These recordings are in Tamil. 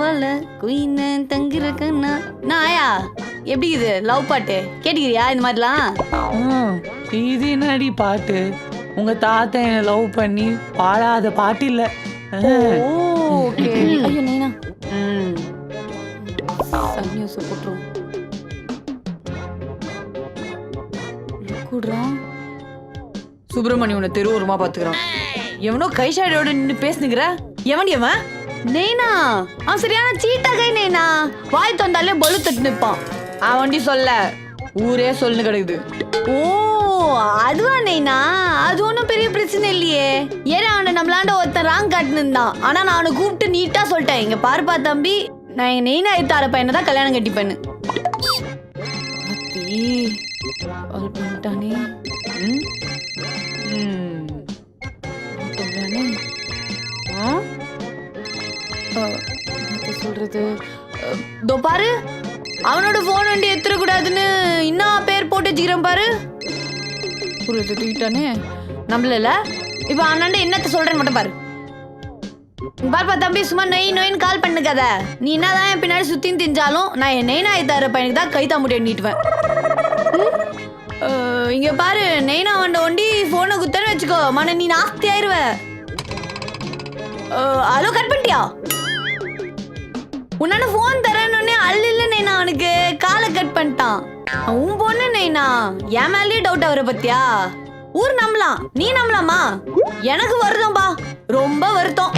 வல குயின தங்குற கண்ணா. நாயா எப்படி இது? லவ் பாட்டு. கேட்டுக்கிறியா இந்த மாதிரிலாம்? ம், இது என்னடி பாட்டு? உங்க தாத்தா என்ன லவ் பண்ணி பாடாத பாட்டு இல்ல. ஓகே. ஐயோ நைனா. ம் சன் நியூஸ் போட்டுரும். கூடுறான் சுப்பிரமணியம் உன்னை தெருவோரமா பாத்துக்கிறான். எவனோ கை ஷாடியோட நின்னு பேசுனுங்கிற எவன் எவன் நெய்னா? அவன் சரியான சீட்டா கை நெய்னா? வாய் தந்தாலே பலு தட்டு நிற்பான். அவன் வண்டி சொல்ல ஊரே சொல்லுன்னு கிடக்குது. ஓ அதுவா நெய்னா? அது ஒன்றும் பெரிய பிரச்சனை இல்லையே. ஏன்னா அவனை நம்மளாண்ட ஒருத்தன் ராங் காட்டுனுந்தான் ஆனா நான் அவனை கூப்பிட்டு நீட்டா சொல்லிட்டேன். இங்க பாருப்பா தம்பி. நான் எங்க நெய்னா எடுத்தார பையனை தான் கல்யாணம் கட்டிப்பேன்னு. கால் பண்ணிட்டானே. ம்? ம். சொல்றது? அ, இதோ பாரு. அவனோட போன் வண்டி எடுத்துடக்கூடாதுன்னு இன்னும் பேர் போட்டு வச்சுக்கிறேன் பாரு. புரியுது தூக்கிட்டானே. நம்மள இப்ப அண்ணாண்ட என்னத்த சொல்றேன்னு மட்டும் பாரு. பாருப்பா தம்பி சும்மா நொய் நொயின்னு கால் பண்ணுக்காத நீ என்னதான் என் பின்னாடி சுத்தி திஞ்சாலும் நான் என் நெய்னா தர பையனுக்கு தான் கைத்தா முடி எண்ணிட்டுவேன். இங்க பாரு நெய்னா வண்ட ஒண்டி போனை குத்தன்னு வச்சுக்கோ. மன நீ நாஸ்தி ஆயிருவ ஹலோ கட் பண்ணிட்டியா? உன்னால போன் தரேன்னு அல்ல நைனா அவனுக்கு. காலை கட் பண்ணிட்டான். உன் பொண்ணு நைனா என் மேலேயே டவுட் அவரை பத்தியா? ஊர் நம்பலாம் நீ நம்பலாமா? எனக்கு வருத்தம்பா ரொம்ப வருத்தம்.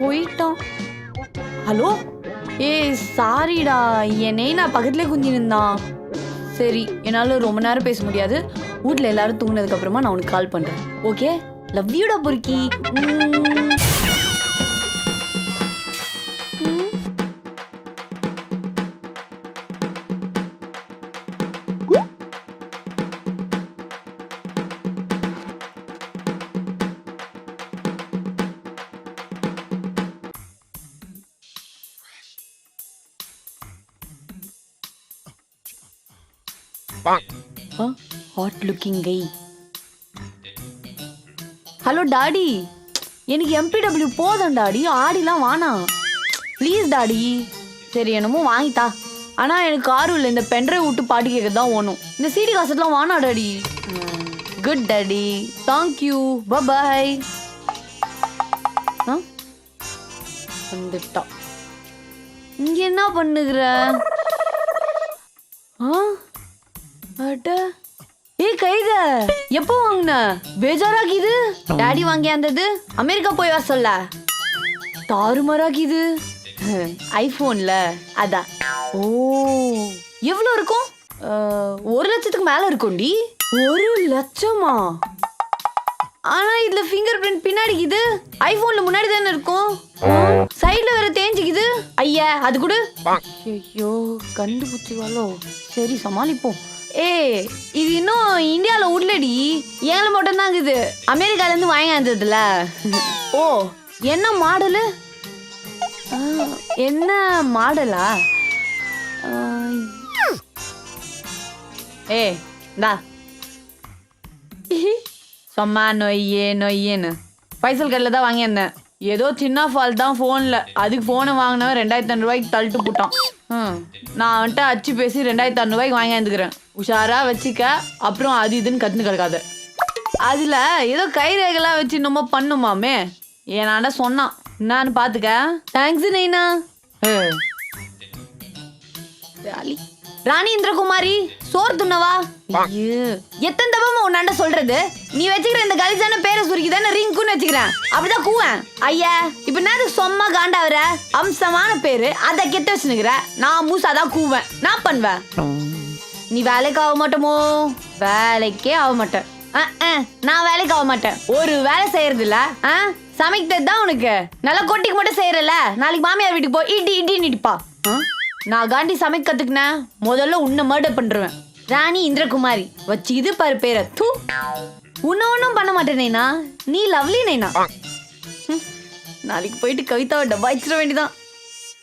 போயிட்டோம் ஹலோ? ஏய் சாரிடா. என் நெய்னா பக்கத்துலேயே குந்தி இருந்தான். சரி என்னால் ரொம்ப நேரம் பேச முடியாது. வீட்டில் எல்லாரும் தூங்கினதுக்கு அப்புறமா நான் உனக்கு கால் பண்ணுறேன் ஓகே லவ் யூடா. உம். Hot looking guy hello daddy எனக்கு எம்பிடபிள்யூ போதும் டாடி ஆடிலாம் வானா ப்ளீஸ் டாடி சரி என்னமோ வாங்கித்தா. ஆனால் எனக்கு காரும் இல்லை. இந்த பென்ட்ரைவ் விட்டு பாட்டு கேட்க தான் ஓணும். இந்த சிடி காசட்லாம் வானா daddy good daddy thank you bye bye ஆ? வந்துட்டா. இங்கே என்ன பண்ணுகிற? ஆ? அட. ஏய் கைத எப்போ வாங்கின? பேஜாராக்கிது டாடி வாங்கியாந்தது அமெரிக்கா போய் வர சொல்ல. தாறுமாறாக்கிது ஐபோன்ல அதான். ஓ எவ்வளோ இருக்கும்? ஒரு லட்சத்துக்கு மேல இருக்கும்டி. ஒரு லட்சமா? ஆனா இதுல ஃபிங்கர் பிரிண்ட் பின்னாடி இது ஐபோன்ல முன்னாடி தானே இருக்கும். சைடுல வேற தேஞ்சிக்குது ஐயா அது கூட. ஐயோ கண்டுபிடிச்சிவாளோ. சரி சமாளிப்போம். ஏய் இது இன்னும் இந்தியாவில் உட்லடி ஏழை மட்டும் தான் இருக்குது அமெரிக்கால இருந்து வாங்கி வந்ததுல. ஓ என்ன மாடலு? என்ன மாடலா? ஏய் இந்தா. சும்மா நொய்யே நொய்யேன்னு. பைசல் கடையில் தான் வாங்கியிருந்தேன் ஏதோ சின்ன ஃபால் தான் ஃபோனில் அதுக்கு ஃபோனை வாங்கினவன் ரெண்டாயிரத்தி ரூபாய்க்கு தள்ளிட்டு போட்டான். ம். நான் அவன்கிட்ட அச்சு பேசி ரெண்டாயிரத்தி ரூபாய்க்கு வாங்கியாந்துக்கிறேன் உஷாரா வச்சுக்க அப்புறம் அது இதுன்னு கத்துன்னு கிடக்காத. அதில் ஏதோ கை ரேகெல்லாம் வச்சு என்னமோ பண்ணுமாமே. ஏனாண்ட சொன்னான். என்னான்னு பார்த்துக்க தேங்க்ஸ் நைனா. ஏ ராணி இந்திரகுமாரி சோறு துண்ணவா எத்தனை தப்பமா உன்னாண்ட சொல்றது? நீ வச்சுக்கிற இந்த கலிசான பேரை சுருக்கி தானே ரிங்குன்னு வச்சுக்கிறேன். அப்படிதான் கூவேன். ஐயா இப்ப என்னது சொம்மா காண்டாவற அம்சமான பேரு. அதை கெட்ட வச்சுனுக்குற. நான் மூசாதான் கூவேன். நான் பண்ணுவேன். நீ வேலைக்கு ஆக மாட்டோமோ? வேலைக்கே ஆக மாட்டேன். நான் வேலைக்கு ஆக மாட்டேன். ஒரு வேலை செய்யறது இல்ல சமைக்கிறது தான் உனக்கு. நல்லா கொட்டிக்கு மட்டும் செய்யறல நாளைக்கு மாமியார் வீட்டுக்கு போ. இடி இடின்னு இடிப்பா. ஆ? நான் காண்டி சமைக்க கத்துக்கினேன் முதல்ல உன்னை மர்டர் பண்றேன் ராணி இந்திரகுமாரி வச்சு இது பாரு பேரை. தூ. உன்ன ஒன்றும் பண்ண மாட்டேனேனா நீ லவ்லி நைனா. நாளைக்கு போயிட்டு கவிதாவை டப்பாய்ச்சிட வேண்டியதான்